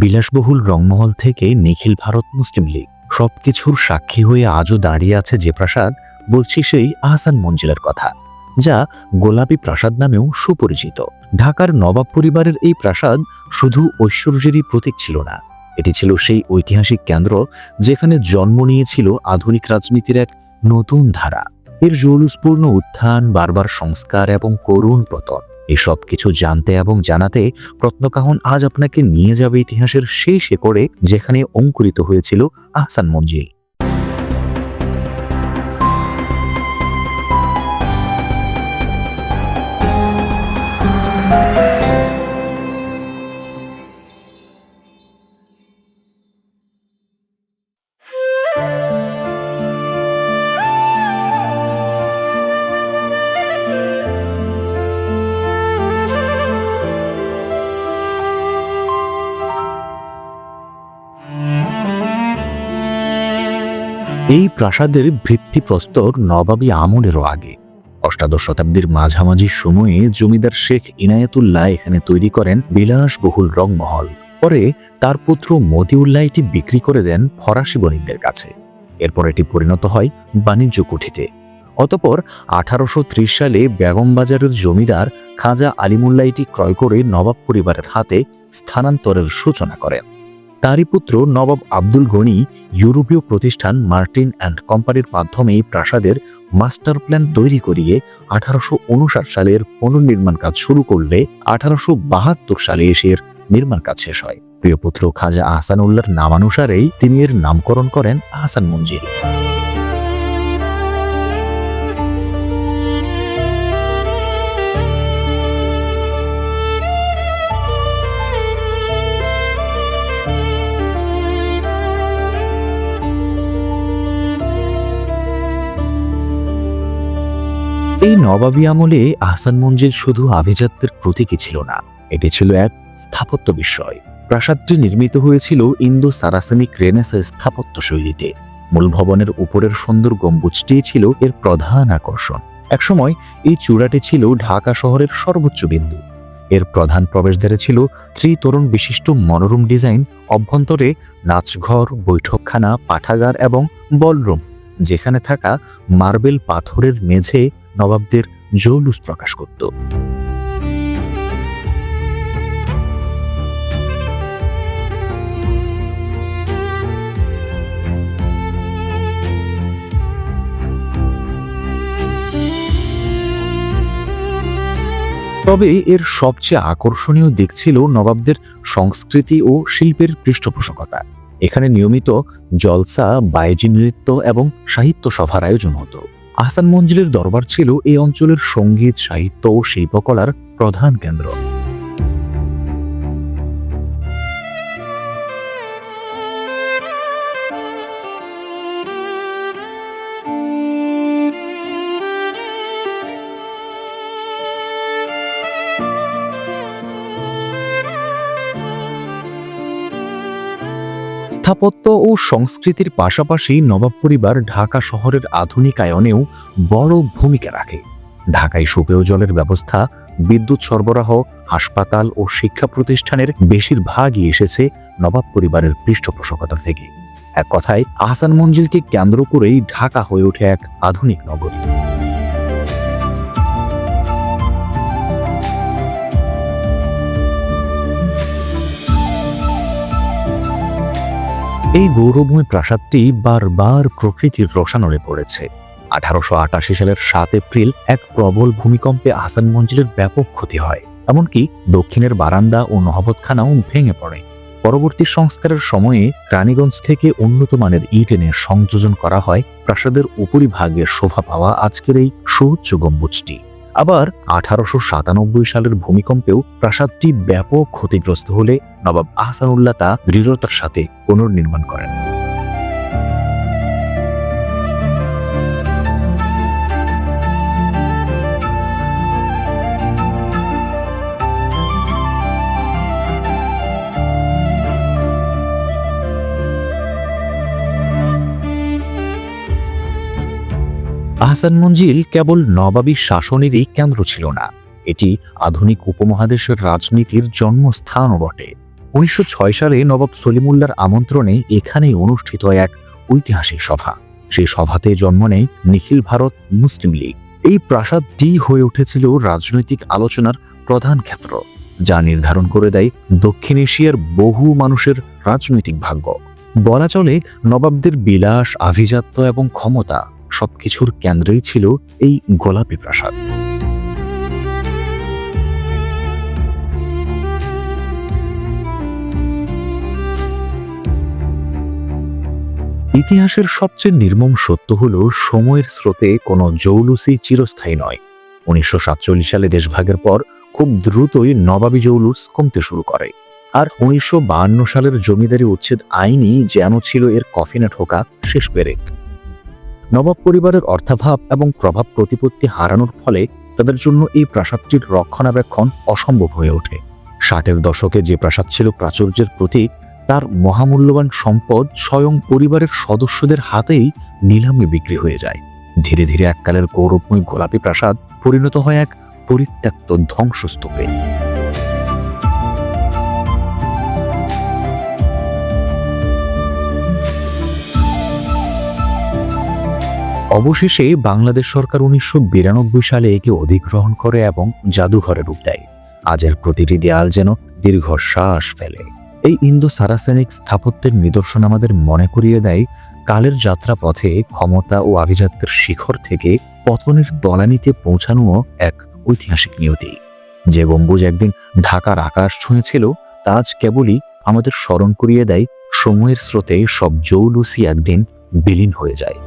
বিলাসবহুল রংমহল থেকে নিখিল ভারত মুসলিম লীগ। সবকিছুর সাক্ষী হয়ে আজও দাঁড়িয়ে আছে যে প্রাসাদ, বলছি সেই আহসান মঞ্জিলের কথা, যা গোলাপী প্রাসাদ নামেও সুপরিচিত। ঢাকার নবাব পরিবারের এই প্রাসাদ শুধু ঐশ্বর্যেরই প্রতীক ছিল না, এটি ছিল সেই ঐতিহাসিক কেন্দ্র যেখানে জন্ম নিয়েছিল আধুনিক রাজনীতির এক নতুন ধারা। এর জৌলুসপূর্ণ উত্থান, বারবার সংস্কার এবং করুণ পতন। এসব কিছু জানতে এবং জানাতে প্রত্নকাহন আজ আপনাকে নিয়ে যাবে ইতিহাসের সেই শেকড়ে যেখানে অঙ্কুরিত হয়েছিল আহসান মঞ্জিল এই প্রাসাদের ভিত্তিপ্রস্তর নবাবী আমলেরও আগে। অষ্টাদশ শতাব্দীর মাঝামাঝি সময়ে জমিদার শেখ ইনায়েতুল্লাহ এখানে তৈরি করেন বিলাসবহুল রংমহল। পরে তার পুত্র মতিউল্লাহ এটি বিক্রি করে দেন ফরাসি বণিকদের কাছে। এরপর এটি পরিণত হয় বাণিজ্য কুঠিতে। অতপর আঠারোশো ত্রিশ সালে বেগমবাজারের জমিদার খাজা আলিমুল্লাহ এটি ক্রয় করে নবাব পরিবারের হাতে স্থানান্তরের সূচনা করেন। তারই পুত্র নবাব আব্দুল গনি ইউরোপীয় প্রতিষ্ঠান মার্টিন অ্যান্ড কোম্পানির মাধ্যমে প্রাসাদের মাস্টার প্ল্যান তৈরি করিয়ে আঠারোশো উনষাট সালের পুনর্নির্মাণ কাজ শুরু করলে আঠারোশো বাহাত্তর সালে এসে এর নির্মাণ কাজ শেষ হয়। প্রিয় পুত্র খাজা আহসানুল্লাহর নামানুসারেই তিনি এর নামকরণ করেন আহসান মঞ্জিল। এই নবাবী আমলে আহসান মঞ্জিল শুধু আভিজাত্যের প্রতীকই ছিল না, এটি ছিল এক স্থাপত্য বিষয়। প্রাসাদটি নির্মিত হয়েছিল ইন্দো সারাসেনিক রেনেসা স্থাপত্য শৈলীতে। মূল ভবনের উপরের সুন্দর গম্বুজটি ছিল এর প্রধান আকর্ষণ। একসময় এই চূড়াটি ছিল ঢাকা শহরের সর্বোচ্চ বিন্দু। এর প্রধান প্রবেশদ্বারে ছিল ত্রিতরণ বিশিষ্ট মনোরম ডিজাইন, অভ্যন্তরে নাচঘর, বৈঠকখানা, পাঠাগার এবং বলরুম, যেখানে থাকা মার্বেল পাথরের মেঝে নবাবদের জৌলুস প্রকাশ করত। তবে এর সবচেয়ে আকর্ষণীয় দিক ছিল নবাবদের সংস্কৃতি ও শিল্পের পৃষ্ঠপোষকতা। এখানে নিয়মিত জলসা বায়েজি নৃত্য এবং সাহিত্য সভার আয়োজন হতো। আহসান মঞ্জিলের দরবার ছিল এই অঞ্চলের সংগীত সাহিত্য ও শিল্পকলার প্রধান কেন্দ্র। স্থাপত্য ও সংস্কৃতির পাশাপাশি নবাব পরিবার ঢাকা শহরের আধুনিকায়নেও বড় ভূমিকা রাখে। ঢাকায় সুপেয় জলের ব্যবস্থা, বিদ্যুৎ সরবরাহ, হাসপাতাল ও শিক্ষা প্রতিষ্ঠানের বেশিরভাগই এসেছে নবাব পরিবারের পৃষ্ঠপোষকতা থেকে। এক কথায়, আহসান মঞ্জিলকে কেন্দ্র করেই ঢাকা হয়ে ওঠে এক আধুনিক নগরী। এই গৌরবময় প্রাসাদটি বারবার প্রকৃতির রসানলে পড়েছে। আঠারোশো আটাশি সালের সাত এপ্রিল এক প্রবল ভূমিকম্পে আহসান মঞ্জিলের ব্যাপক ক্ষতি হয়, এমনকি দক্ষিণের বারান্দা ও নহবতখানাও ভেঙে পড়ে। পরবর্তী সংস্কারের সময়ে রানীগঞ্জ থেকে উন্নত মানের ইট এনে সংযোজন করা হয় প্রাসাদের উপরিভাগে শোভা পাওয়া আজকের এই সুউচ্চ গম্বুজটি। আবার আঠারোশো সাতানব্বই সালের ভূমিকম্পেও প্রাসাদটি ব্যাপক ক্ষতিগ্রস্ত হলে নবাব আহসানুল্লাহ তা দৃঢ়তার সাথে পুনর্নির্মাণ করেন। আহসান মঞ্জিল কেবল নবাবী শাসনেরই কেন্দ্র ছিল না, এটি আধুনিক উপমহাদেশের রাজনীতির জন্মস্থানও বটে। উনিশশো ছয় সালে নবাব সলিমুল্লার আমন্ত্রণে এখানেই অনুষ্ঠিত এক ঐতিহাসিক সভা। সেই সভাতে জন্ম নেয় নিখিল ভারত মুসলিম লীগ। এই প্রাসাদটি হয়ে উঠেছিল রাজনৈতিক আলোচনার প্রধান ক্ষেত্র, যা নির্ধারণ করে দেয় দক্ষিণ এশিয়ার বহু মানুষের রাজনৈতিক ভাগ্য। বলা চলে, নবাবদের বিলাস, আভিজাত্য এবং ক্ষমতা সবকিছুর কেন্দ্রেই ছিল এই গোলাপী প্রাসাদ। ইতিহাসের সবচেয়ে নির্মম সত্য হল, সময়ের স্রোতে কোনো জৌলুসই চিরস্থায়ী নয়। উনিশশো সালে দেশভাগের পর খুব দ্রুতই নবাবী জৌলুস কমতে শুরু করে। আর উনিশশো সালের জমিদারি উচ্ছেদ আইনই যেন ছিল এর কফিনে ঠোকা শেষ পেরেক। নবাব পরিবারের অর্থাভাব এবং প্রভাব প্রতিপত্তি হারানোর ফলে তাদের জন্য এই প্রাসাদটির রক্ষণাবেক্ষণ অসম্ভব হয়ে ওঠে। ষাটের দশকে যে প্রাসাদ ছিল প্রাচুর্যের প্রতীক, তার মহামূল্যবান সম্পদ স্বয়ং পরিবারের সদস্যদের হাতেই নিলামে বিক্রি হয়ে যায়। ধীরে ধীরে এককালের গৌরবময় গোলাপী প্রাসাদ পরিণত হয় এক পরিত্যক্ত ধ্বংসস্তূপে। অবশেষে বাংলাদেশ সরকার উনিশশো বিরানব্বই সালে একে অধিগ্রহণ করে এবং জাদুঘরে রূপ দেয়। আজের প্রতিটি দেয়াল যেন দীর্ঘশ্বাস ফেলে। এই ইন্দো সারাসেনিক স্থাপত্যের নিদর্শন আমাদের মনে করিয়ে দেয় কালের যাত্রা পথে ক্ষমতা ও আভিজাত্যের শিখর থেকে পতনের তলানিতে পৌঁছানো এক ঐতিহাসিক নিয়তি। যে গম্বুজ একদিন ঢাকার আকাশ ছুঁয়েছিল, তা আজ কেবলই আমাদের স্মরণ করিয়ে দেয় সময়ের স্রোতে সব জৌলুসি একদিন বিলীন হয়ে যায়।